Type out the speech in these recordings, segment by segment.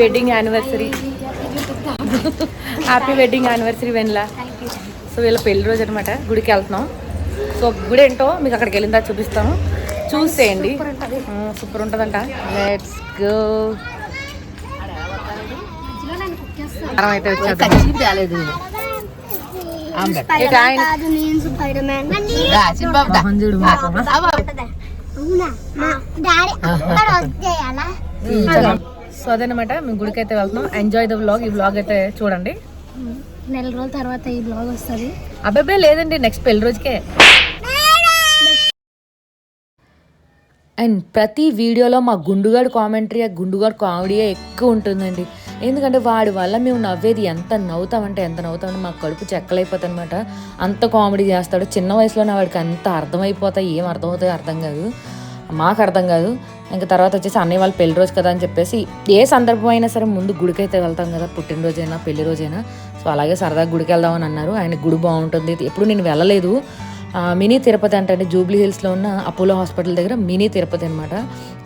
Wedding anniversary happy wedding anniversary వెన్లా so వీళ్ళ పెళ్ళి రోజు అనమాట గుడికి వెళ్తున్నాం. సో గుడి ఏంటో మీకు అక్కడికి వెళ్ళిన తర్వాత చూపిస్తాను. చూసేయండి. సూపర్ ఉంటుందంట. లెట్స్ గో అయితే సో అదనమాట మేము గుడికి అయితే వెళ్తున్నాం. ఎంజాయ్ ద వ్లాగ్ ఈ వ్లాగ్ అయితే చూడండి. నెల రోజుల తర్వాత ఈ బ్లాగ్ వస్తుంది. అబ్బాయి లేదండి నెక్స్ట్ పెళ్ళి రోజుకే. అండ్ ప్రతి వీడియోలో మా గుండుగాడు కామెంటరీ ఆ గుండుగాడు కామెడీ ఎక్కువ ఉంటుందండి. ఎందుకంటే వాడి వల్ల మేము నవ్వేది ఎంత నవ్వుతామంటే ఎంత నవ్వుతామంటే మా కడుపు చెక్కలైపోతుంది అనమాట అంత కామెడీ చేస్తాడు. చిన్న వయసులోనే వాడికి అంత అర్థమైపోతాయి. ఏం అర్థమవుతాయో అర్థం కాదు. మాకు అర్థం కాదు. ఇంకా తర్వాత వచ్చేసి అన్నయ్య వాళ్ళ పెళ్ళి రోజు కదా అని చెప్పేసి ఏ సందర్భం అయినా సరే ముందు గుడికైతే వెళ్తాం కదా పుట్టినరోజైనా పెళ్ళి రోజైనా. సో అలాగే సరదాగా గుడికి వెళ్దామని అన్నారు. ఆయన గుడి బాగుంటుంది. ఎప్పుడు నేను వెళ్ళలేదు. మినీ తిరుపతి అంటే జూబ్లీ హిల్స్లో ఉన్న అపోలో హాస్పిటల్ దగ్గర మినీ తిరుపతి అనమాట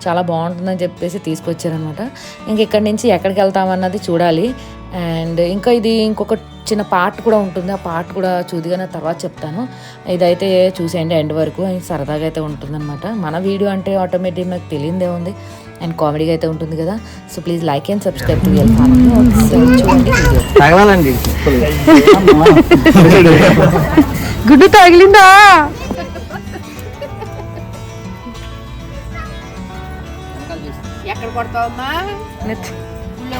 చాలా బాగుంటుందని చెప్పేసి తీసుకొచ్చారనమాట ఇంక ఇక్కడి నుంచి ఎక్కడికి వెళ్తామన్నది చూడాలి. అండ్ ఇంకా ఇది ఇంకొక చిన్న పార్ట్ కూడా ఉంటుంది. ఆ పార్ట్ కూడా చూదిగానే తర్వాత చెప్తాను. ఇదైతే చూసేయండి ఎండ్ వరకు. అండ్ సరదాగా అయితే ఉంటుందన్నమాట. మన వీడియో అంటే ఆటోమేటిక్ నాకు తెలియదే ఉంది. అండ్ కామెడీగా అయితే ఉంటుంది కదా. So please like and subscribe to చూడండి వీడియో. తగలాలండి. గుడ్డు తగిలిందా? ఎక్కడ కొడతావమ్మా?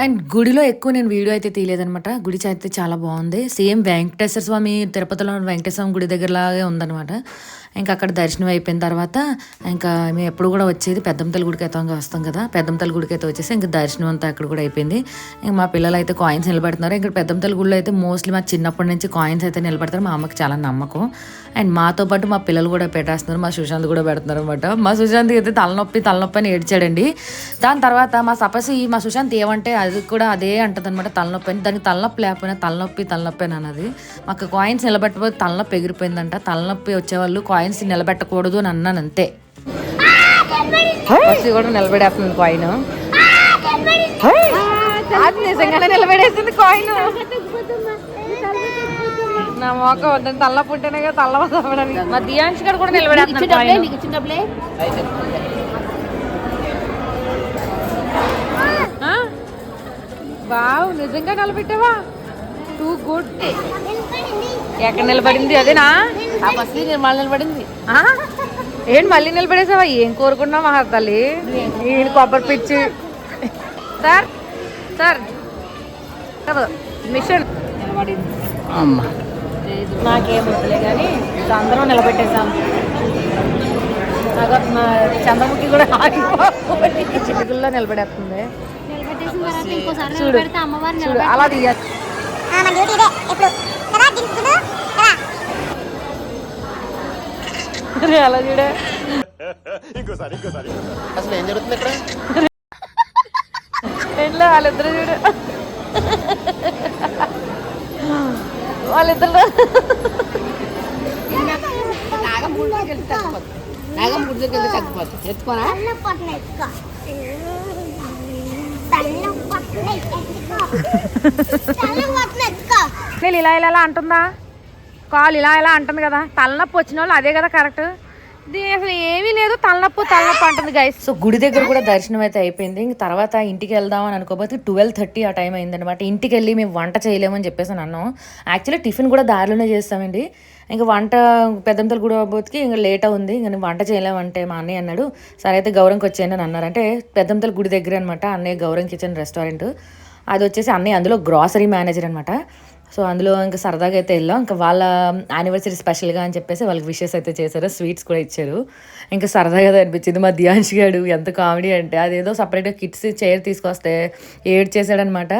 అండ్ గుడిలో ఎక్కువ నేను వీడియో అయితే తీయలేదనమాట గుడి అయితే చాలా బాగుంది. సేమ్ వెంకటేశ్వర స్వామి తిరుపతిలో వెంకటేశ్వర స్వామి గుడి దగ్గరలాగే ఉందన్నమాట. ఇంకా అక్కడ దర్శనం అయిపోయిన తర్వాత ఇంకా మేము ఎప్పుడు కూడా వచ్చేది పెద్దంతల గుడికి అయితే వస్తాం కదా. పెద్దంతల గుడికి అయితే వచ్చేసి ఇంకా దర్శనం అంతా అక్కడ కూడా అయిపోయింది. ఇంకా మా పిల్లలు అయితే కాయిన్స్ నిలబెడుతున్నారు. ఇక్కడ పెద్దంతల గుడిలో అయితే మోస్ట్లీ మా చిన్నప్పటి నుంచి కాయిన్స్ అయితే నిలబెడతారు. మా అమ్మకి చాలా నమ్మకం. అండ్ మాతో పాటు మా పిల్లలు కూడా పెట్టేస్తున్నారు. మా సుశాంత్ కూడా పెడుతున్నారు అనమాట మా సుశాంత్ అయితే తలనొప్పి తలనొప్పి అని ఏడ్చాడండి. దాని తర్వాత మా తపసి మా సుశాంత్ ఏమంటే అది కూడా అదే అంటుంది అనమాట తలనొప్పి అని. దానికి తలనొప్పి లేకపోయినా తలనొప్పి తలనొప్పి అని అన్నది. మాకు కాయిన్స్ నిలబెట్టబోతే తలనొప్పి ఎగిరిపోయిందంట. తలనొప్పి వచ్చేవాళ్ళు కాయిన్స్ నిలబెట్టకూడదు అని అన్నాను అంతే. కూడా నిలబెడేస్తుంది కాయిన్ అది నిజంగానే నిలబెడేసింది కాయిన్ నా మోక వద్దని తల్ల పుట్టినే కదా తల్ల వదవడానికి మా దియాంశ్ గారు కూడా నిలబెడేస్తున్నాడు వావ్ నిజంగా నిలబెట్టావా? టూ గుడ్ ఎక్కడ నిలబడింది అదేనా? ఆ బస్సు నిర్మాణం నిలబడింది? ఆ? ఏంటి మళ్ళీ నిలబడేసావా? ఏం కోరుకున్నావు మహా తల్లి ఈయన కొబ్బరి పిచ్చి. Sir sir. కదా మిషన్. నిలబడింది అమ్మ. నాకేం వద్దులే కానీ అందరం నాకు మా చంద్రముఖి కూడా ఆగిపోయి. చిటికల్లో నిలబడేస్తుంది. నిలబెట్టేసిన తర్వాత ఇంకోసారి చూడు. నిలబెడితే అమ్మవారు చూడు. అలా తీయాలి. అరే, అలా చూడే. అసలు ఏం జరుగుతుంది ఇక్కడ? ఇంట్లో వాళ్ళిద్దరు చూడు. వాళ్ళిద్దరు తగ్గిపోతుంది తగ్గిపోతుంది ఎత్తుకోనా? నేను ఇలా ఇలా అంటుందా? కాలు ఇలా ఇలా అంటుంది కదా. తలనొప్పి వచ్చిన వాళ్ళు అదే కదా కరెక్ట్ దీని అసలు ఏమీ లేదు తలనొప్పి తలనొప్పి అంటుంది గైస్ సో గుడి దగ్గర కూడా దర్శనం అయితే అయిపోయింది. ఇంక తర్వాత ఇంటికి వెళ్దాం అని అనుకోబోతే ట్వెల్వ్ థర్టీ ఆ టైం అయిందనమాట ఇంటికి వెళ్ళి మేము వంట చేయలేమని చెప్పేసి అన్నాం. యాక్చువల్లీ టిఫిన్ కూడా దారిలోనే చేస్తామండి. ఇంకా వంట పెద్దంతలు కూడా పోతికి ఇంకా లేట్ ఉంది ఇంకా వంట చేయలేమంటే మా అన్నయ్య అన్నాడు సరే అయితే గౌరంకి వచ్చేయండి అని అన్నారు. అంటే పెద్దంతల గుడి దగ్గర అనమాట అన్నయ్య గౌరం కిచెన్ రెస్టారెంట్. అది వచ్చేసి అన్నయ్య అందులో గ్రాసరీ మేనేజర్ అనమాట సో అందులో ఇంకా సరదాగా అయితే వెళ్ళాం. ఇంకా వాళ్ళ యానివర్సరీ స్పెషల్గా అని చెప్పేసి వాళ్ళకి విషెస్ అయితే చేశారు. స్వీట్స్ కూడా ఇచ్చారు. ఇంకా సరదాగా అనిపించింది. మా ధ్యాన్ష్ గాడు ఎంత కామెడీ అంటే అదేదో సపరేట్గా కిట్స్ చైర్ తీసుకొస్తే ఏడ్ చేశాడనమాట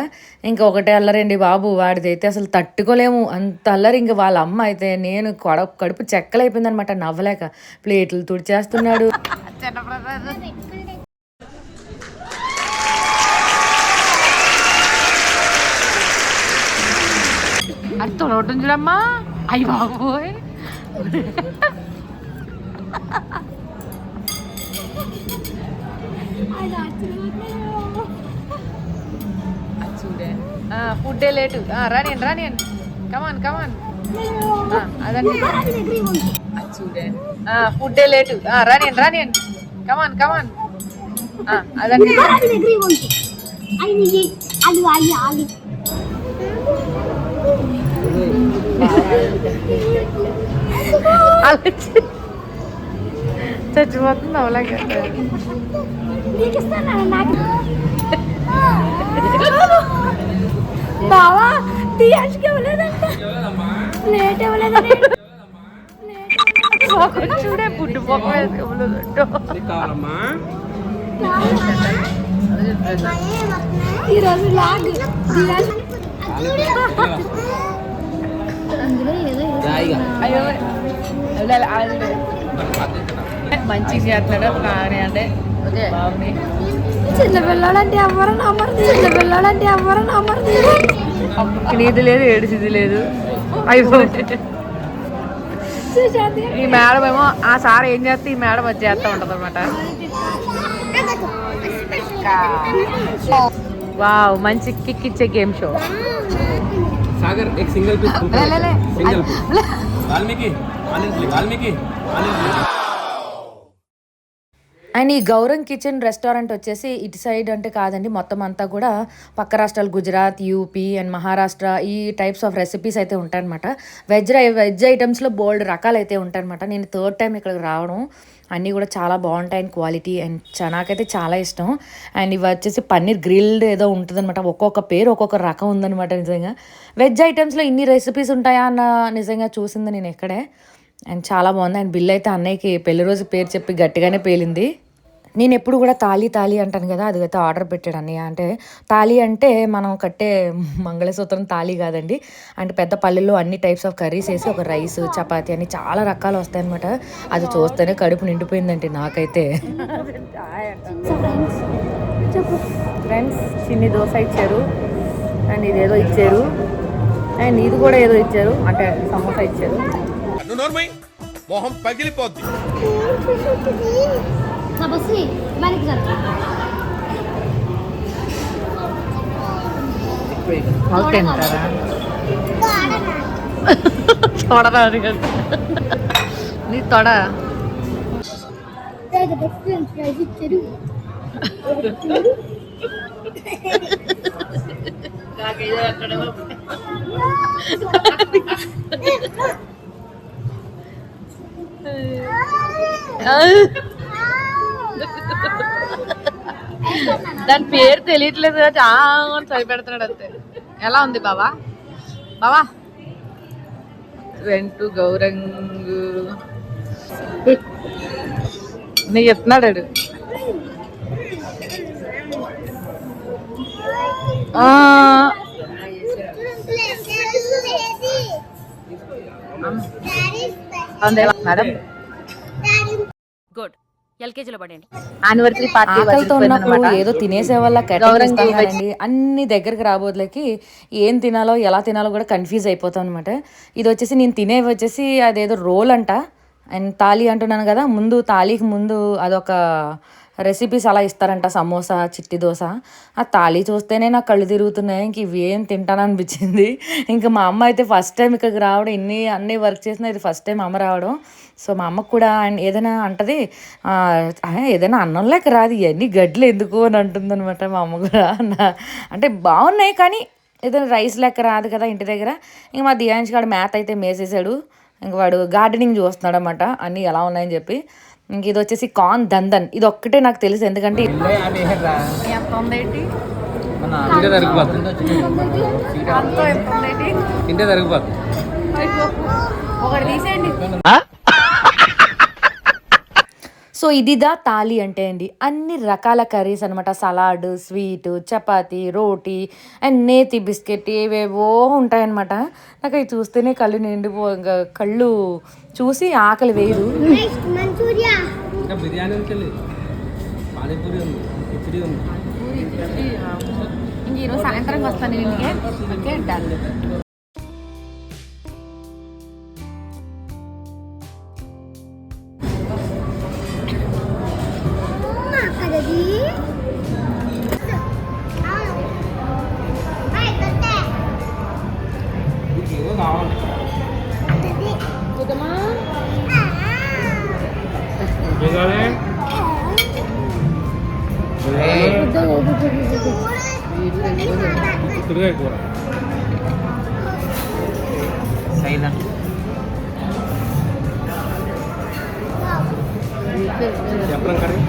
ఇంకా ఒకటే అల్లరండి బాబు వాడిదైతే అసలు తట్టుకోలేము. అంత అల్లరి ఇంకా వాళ్ళ అమ్మ అయితే నేను కొడ కడుపు చెక్కలైపోయింది అనమాట నవ్వలేక ప్లేట్లు తుడిచేస్తున్నాడు. అది తొలగటం చూడమ్మా. అయ్యి బాబోయ్. చూడే. ఫుడ్డే లేటు. రానియండి రానియండి కమాన్ కమాన్ అదండి. చూడే. ఫుడ్డే లేటు. రానియండి రానియండి కమాన్ కమాన్ అదండి. అది అది అది చచ్చిపోతుంది అవలాగే బావా టీఎస్కి ఇవ్వలేదంట. చూడే పుట్టు పొక్క ఈరోజు లాగ్. అందులో ఏదో అయ్యో. మంచిగా చేస్తున్నాడు కానీ అంటే. బాగుంది. చిన్న పిల్లలంటే ఎవరు నమ్మరు. చిన్న పిల్లలంటే ఎవరు నమ్మరు. నీది లేదు ఏడిసిది లేదు. అయిపోయింది ఈ మేడం ఏమో ఆ సార్ ఏం చేస్తే ఈ మేడం వచ్చి చేస్తూ ఉంటుంది అనమాట వావ్ మంచి కిక్ ఇచ్చే గేమ్ షో. सागर एक सिंगल पे सिंगल वाल्मीकि वाल्मीकि वाल्मीकि అండ్ ఈ గౌరం కిచెన్ రెస్టారెంట్ వచ్చేసి ఇటు సైడ్ అంటే కాదండి మొత్తం అంతా కూడా పక్క రాష్ట్రాలు గుజరాత్ యూపీ అండ్ మహారాష్ట్ర ఈ టైప్స్ ఆఫ్ రెసిపీస్ అయితే ఉంటాయన్నమాట. వెజ్ వెజ్ ఐటమ్స్లో బోల్డ్ రకాలు అయితే ఉంటాయన్నమాట. నేను థర్డ్ టైం ఇక్కడికి రావడం. అన్నీ కూడా చాలా బాగుంటాయి అండ్ క్వాలిటీ అండ్ నాకైతే చాలా ఇష్టం. అండ్ ఇవి వచ్చేసి పన్నీర్ గ్రిల్డ్ ఏదో ఉంటుందన్నమాట. ఒక్కొక్క పేరు ఒక్కొక్క రకం ఉందన్నమాట నిజంగా. వెజ్ ఐటమ్స్లో ఇన్ని రెసిపీస్ ఉంటాయా అన్న నిజంగా చూసింది నేను ఎక్కడే అండ్ చాలా బాగుంది. అండ్ బిల్ అయితే అన్నయ్యకి పెళ్ళి రోజు పేరు చెప్పి గట్టిగానే పేలింది. నేను ఎప్పుడు కూడా తాళి తాళి అంటాను కదా అది అయితే ఆర్డర్ పెట్టాడు అన్నయ్య. అంటే తాళి అంటే మనం కట్టే మంగళసూత్రం తాళి కాదండి. అంటే పెద్ద పల్లెల్లో అన్ని టైప్స్ ఆఫ్ కర్రీస్ వేసి ఒక రైస్ చపాతి అని చాలా రకాలు వస్తాయన్నమాట అది చూస్తేనే కడుపు నిండిపోయిందండి నాకైతే. ఫ్రెండ్స్ చిన్ని దోశ ఇచ్చారు. అండ్ ఇదేదో ఇచ్చారు. అండ్ ఇది కూడా ఏదో ఇచ్చారు. అంటే సమోసా ఇచ్చారు. నువ్వు నోర్మై మొహం పగిలిపోద్ది తపస్వి మనకి జరుగుతుంది ఓకే అంటారా తొడరా అది కాదు. నీ తొడ ఇచ్చారు దాని పేరు తెలియట్లేదు చాలా చదివి అంతే. ఎలా ఉంది బావా? బావా? వెంటు గౌరంగు. నీకు చెప్తున్నాడు ఆ, మేడం గుడ్ ఎల్కేజీలో పడండి యానివర్సరీ పార్టీ ఆకలితో ఉన్నప్పుడు ఏదో తినేసే వల్ల కట్టండి అన్ని దగ్గరికి రాబోదులకి ఏం తినాలో ఎలా తినాలో కూడా కన్ఫ్యూజ్ అయిపోతాం అనమాట ఇది వచ్చేసి నేను తినేవి వచ్చేసి అదేదో రోల్ అంట. అండ్ తాళి అంటున్నాను కదా ముందు తాళికి ముందు అదొక రెసిపీస్ అలా ఇస్తారంట సమోసా చిట్టి దోశ ఆ తాళి చూస్తేనే నాకు కళ్ళు తిరుగుతున్నాయి. ఇంక ఇవి ఏం తింటాను అనిపించింది ఇంకా మా అమ్మ అయితే ఫస్ట్ టైం ఇక్కడికి రావడం ఇన్ని అన్ని వర్క్ చేసినా ఇది ఫస్ట్ టైం అమ్మ రావడం. సో మా అమ్మకు కూడా ఏదైనా అంటది ఏదైనా అన్నం లేక రాదు ఇవన్నీ గడ్లు ఎందుకు? అని అంటుంది అనమాట మా అమ్మ కూడా. అంటే బాగున్నాయి కానీ ఏదైనా రైస్ లెక్క రాదు కదా ఇంటి దగ్గర. ఇంక మా దియాంష్ గారు మ్యాథ్ అయితే మేసేసాడు. ఇంక వాడు గార్డెనింగ్ చూస్తున్నాడు అనమాట అన్నీ ఎలా ఉన్నాయని చెప్పి. ఇంక ఇది వచ్చేసి కార్న్ దందన్. ఇది ఒక్కటే నాకు తెలుసు ఎందుకంటే సో ఇదిదా తాలి అంటే అండి అన్ని రకాల కర్రీస్ అనమాట salad sweet chapati roti and నేతి బిస్కెట్ ఏవేవో ఉంటాయన్నమాట. నాకు అవి చూస్తేనే కళ్ళు నిండిపో ఇంకా కళ్ళు చూసి ఆకలి వేయదు. మంచూరియా? ఇంకా బిర్యానీ ఉంది పానీపూరి ఉంది కిచిడి ఉంది. ఇంక ఈరోజు సాయంత్రం వస్తాను ఇంటికి. Okay done. చెప్పడం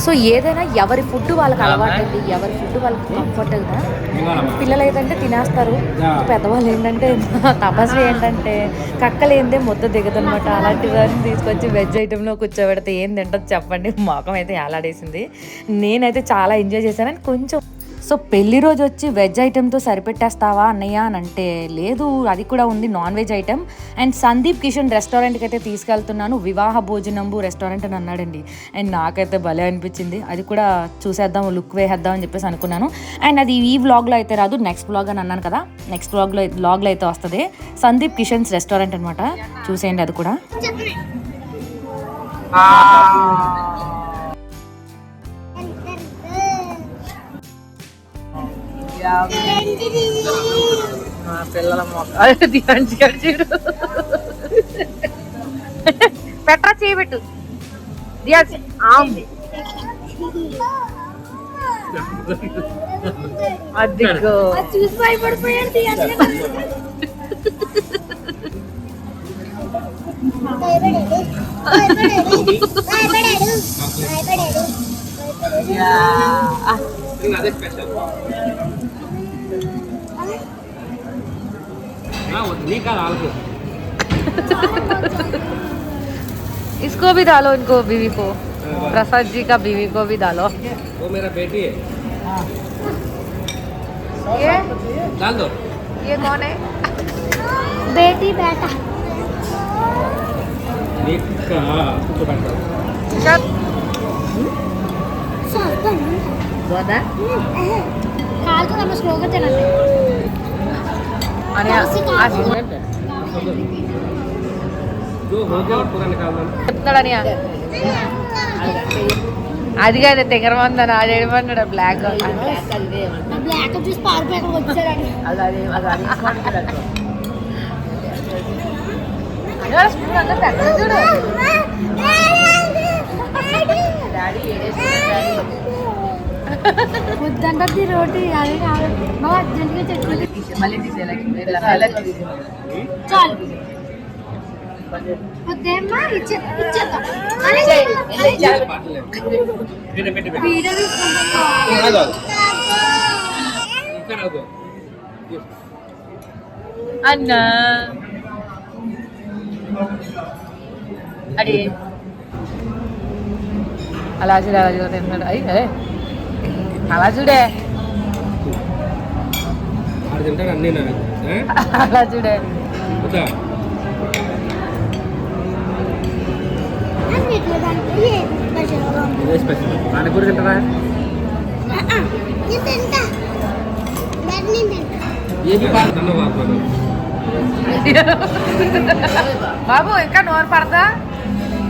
సో ఏదైనా ఎవరి ఫుడ్ వాళ్ళకి అలవాటు అండి ఎవరి ఫుడ్ వాళ్ళకి కంఫర్ట్ కదా పిల్లలు ఏదంటే తినేస్తారు. పెద్దవాళ్ళు ఏంటంటే తపస్సు ఏంటంటే కక్కలు ఏందే ముద్ద దిగదనమాట. అలాంటి తీసుకొచ్చి వెజ్ ఐటెంలో కూర్చోబెడితే ఏం తింటుంది చెప్పండి. మొఖం అయితే ఏలాడేసింది. నేనైతే చాలా ఎంజాయ్ చేశాను. అని కొంచెం సో పెళ్ళి రోజు వచ్చి వెజ్ ఐటెంతో సరిపెట్టేస్తావా అన్నయ్య అని అంటే లేదు అది కూడా ఉంది non veg item. And Sandeep Kishan రెస్టారెంట్కి అయితే తీసుకెళ్తున్నాను. వివాహ భోజనంబు రెస్టారెంట్ అని అన్నాడండి. అండ్ నాకైతే భలే అనిపించింది. అది కూడా చూసేద్దాం లుక్ వేసేద్దాం అని చెప్పేసి అనుకున్నాను. అండ్ అది ఈ వ్లాగ్లో అయితే రాదు నెక్స్ట్ వ్లాగ్ అని అన్నాను కదా. నెక్స్ట్ వ్లాగ్లో వ్లాగ్లో అయితే వస్తుంది. సందీప్ కిషన్స్ రెస్టారెంట్ అనమాట చూసేయండి అది కూడా. మా పిల్లల మొక్క అదే చూడు పెట్టరా చేయబెట్టు దియాచి ఆమ్. అదిగో. చూసి భయపడిపోయాడు తీయాలి యా. అదే స్పెషల్. इसको भी डालो इनको बीवी को। प्रसाद जी का बीवी को भी डालो। वो मेरा बेटी है। ये? डाल दो। ये कौन है? बेटी बेटा। चल కాలుతో നമ്മൾ స్లోగా తినండి. అరే అది. కాదు తెగరమందని అది ఏమన్నాడు బ్లాక్ బ్లాక్ వద్దంటే రోటీ అది బాగా అర్జెంట్గా చెప్పి మళ్ళీ చాలు వద్దేమ్మా ఇచ్చేద్దాం అడి అలా అలా అదే అలా చూడే. అలా చూడే. పానీపూరి తింటారా బాబు ఇంకా నోరు పడతా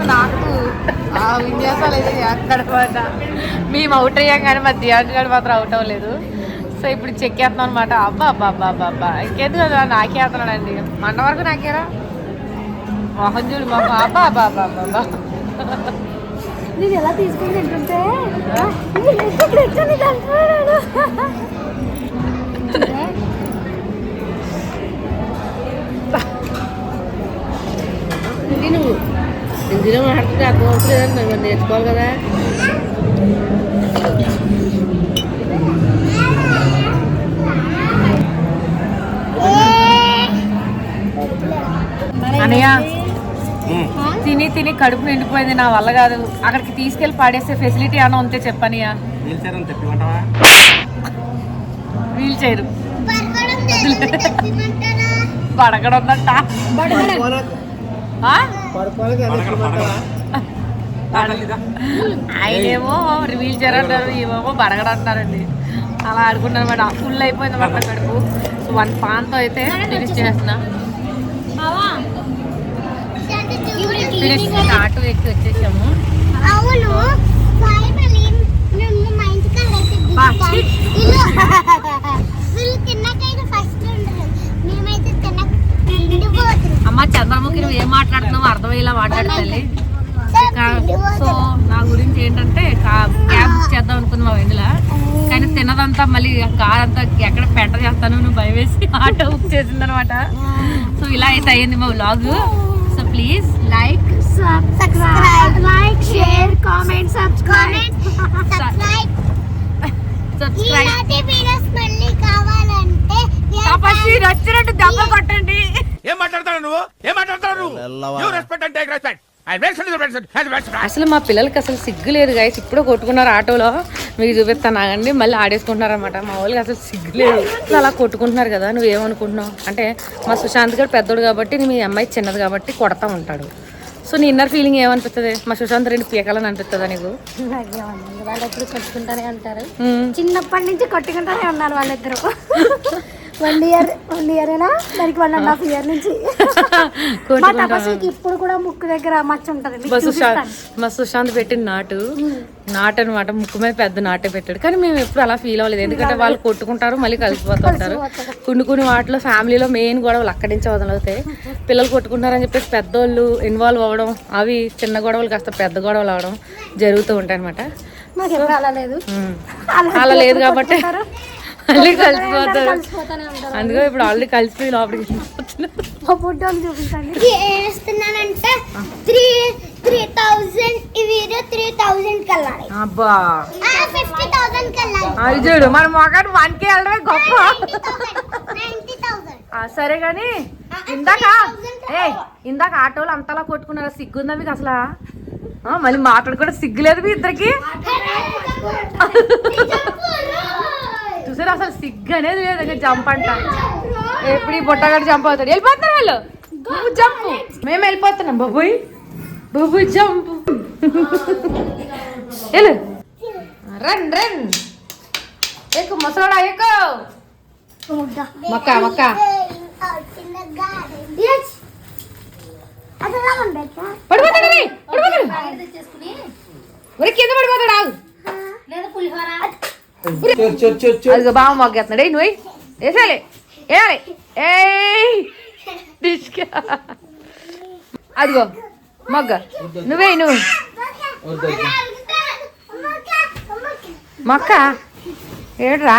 నాకు ఆ విన్యాసాలు అయితే అక్కడ మాట మేము అవుట్ అయ్యాం కానీ మా ధ్యాన్ గారు మాత్రం అవుట్ అవ్వలేదు. సో ఇప్పుడు చెక్ చేస్తున్నాం అనమాట అబ్బా అబ్బా అబ్బా అబ్బా అబ్బా. ఇంకేందుకు కదా నాకే వేస్తున్నాడండి మొన్న వరకు నాకేరా? మొహం చూడు మొహం. అబ్బా అబ్బా అబ్బా అబ్బా అబ్బా. నేను ఎలా తీసుకుని తింటుంటే? నువ్వు? అర్థం అవుతలేదు మరి నేర్చుకోవాలి కదా. అనయ్య తిని తిని కడుపు నిండిపోయింది నా వల్ల కాదు. అక్కడికి తీసుకెళ్ళి పాడేసే ఫెసిలిటీ అన్న ఉంటే చెప్పనియా వీల్ చైర్ అని ఆయనేమో వీల్ చైర్ అంటారు ఏమేమో బరగడ అంటారండి. అలా ఆడుకుంటారు అనమాట ఫుల్ అయిపోయింది అన్నమాట కడుపు సో వన్ పాన్తో అయితే ఫినిష్ చేస్తున్నా. ఫినిష్ ఆటో ఎక్కి వచ్చేసాము. అవును. అమ్మ చంద్రముఖి నువ్వు ఏం మాట్లాడుతున్నావు అర్థమయ్యేలా మాట్లాడు తల్లి సో నా గురించి ఏంటంటే క్యాబ్ బుక్ చేద్దాం అనుకుంది మా వెండిలా కానీ తిన్నదంతా మళ్ళీ కార్ అంతా ఎక్కడ పెంట చేస్తాను నువ్వు భయం వేసి ఆటో బుక్ చేసింది అనమాట సో ఇలా అయితే అయ్యింది మా vlog so please like subscribe like share comment subscribe subscribe నచ్చినట్టు దెబ్బ కొట్టండి. నువ్వు? ఏం నువ్వు? రెస్పెక్ట్ రెస్పెక్ట్ అసలు మా పిల్లలకి అసలు సిగ్గు లేదు గాయస్ ఇప్పుడు కొట్టుకున్నారు ఆటోలో. మీకు చూపిస్తాను ఆగండి. మళ్ళీ ఆడేసుకుంటున్నారు అనమాట మా వాళ్ళకి అసలు సిగ్గు లేదు. అసలు అలా కొట్టుకుంటున్నారు కదా నువ్వు ఏమనుకుంటున్నావు? అంటే మా సుశాంత్ గారు పెద్దోడు కాబట్టి మీ అమ్మాయి చిన్నది కాబట్టి కొడతా ఉంటాడు. సో నీ ఇన్నర్ ఫీలింగ్ ఏమనిపిస్తుంది? మా సుశాంత్ రెండు పీకాలని అనిపిస్తుందా నీకు? వాళ్ళు ఎప్పుడు కొట్టుకుంటానే ఉంటారు. చిన్నప్పటి నుంచి కొట్టుకుంటానే ఉన్నారు వాళ్ళిద్దరు. వన్ ఇయర్ వన్ ఇయర్ అయినా దానికి వన్ అండ్ హాఫ్ ఇయర్ నుంచి. మా ఇప్పుడు కూడా ముక్కు దగ్గర మచ్చ ఉంటది. మీకు మా సుశాంత్ పెట్టిన నాటు. నాటు అనమాట ముక్కు మీద పెద్ద నాటే పెట్టాడు. కానీ మేము ఎప్పుడు అలా ఫీల్ అవ్వలేదు. ఎందుకంటే వాళ్ళు కొట్టుకుంటారు మళ్ళీ కలిసిపోతుంటారు కొన్ని కొన్ని వాటిలో ఫ్యామిలీలో మెయిన్ గొడవలు అక్కడి నుంచి వదలవుతాయి పిల్లలు కొట్టుకుంటారని చెప్పేసి పెద్దోళ్ళు ఇన్వాల్వ్ అవ్వడం అవి చిన్న గొడవలు కాస్త పెద్ద గొడవలు అవడం జరుగుతూ ఉంటాయి అనమాట అలా లేదు కాబట్టి మళ్ళీ కలిసిపోతారు. అందుకే ఇప్పుడు ఆల్రెడీ కలిసిపోయి లోపలికి. మా చూపించండి త్రీ త్రీ థౌజండ్ ఈ వీడియో త్రీ థౌజండ్ కల్లాలి. అబ్బా. ఫిఫ్టీ థౌజండ్ కల్లాలి. అది చూడు మన మొగాడు వన్ కే వెళ్ళడమే గొప్ప. సరే గాని ఇందాక ఏ ఇందాక ఆటోలు అంతలా కొట్టుకున్నారా? సిగ్గుందా మీకు అసలు? ఆ, మళ్ళీ మాట్లాడుకోవడం సిగ్గులేదు మీ ఇద్దరికి? చూసారా అసలు సిగ్గు అనేది లేదు జంప్ అంట. ఎప్పుడు ఈ బుట్టగాడు జంప్ అవుతాడు? వెళ్ళిపోతున్నారు వాళ్ళు. నువ్వు జంప్ మేము వెళ్ళిపోతున్నాం. బాబోయ్ బాబోయ్ జంప్ వెళ్ళు. Run run. ఎక్కు ముసలాడా ఎక్కు. మక్క మక్క. పడిపోతాడు పడిపోతాడు. కింద పడిపోతాడు ఆగు. అదిగో బాగా మొగ్గేస్తున్నాడు. ఏ నువ్వు వేసాలి వేయాలి తీసుకా. అదిగో మొగ్గ. నువ్వే నువ్వు మొక్క. ఏడ్రా?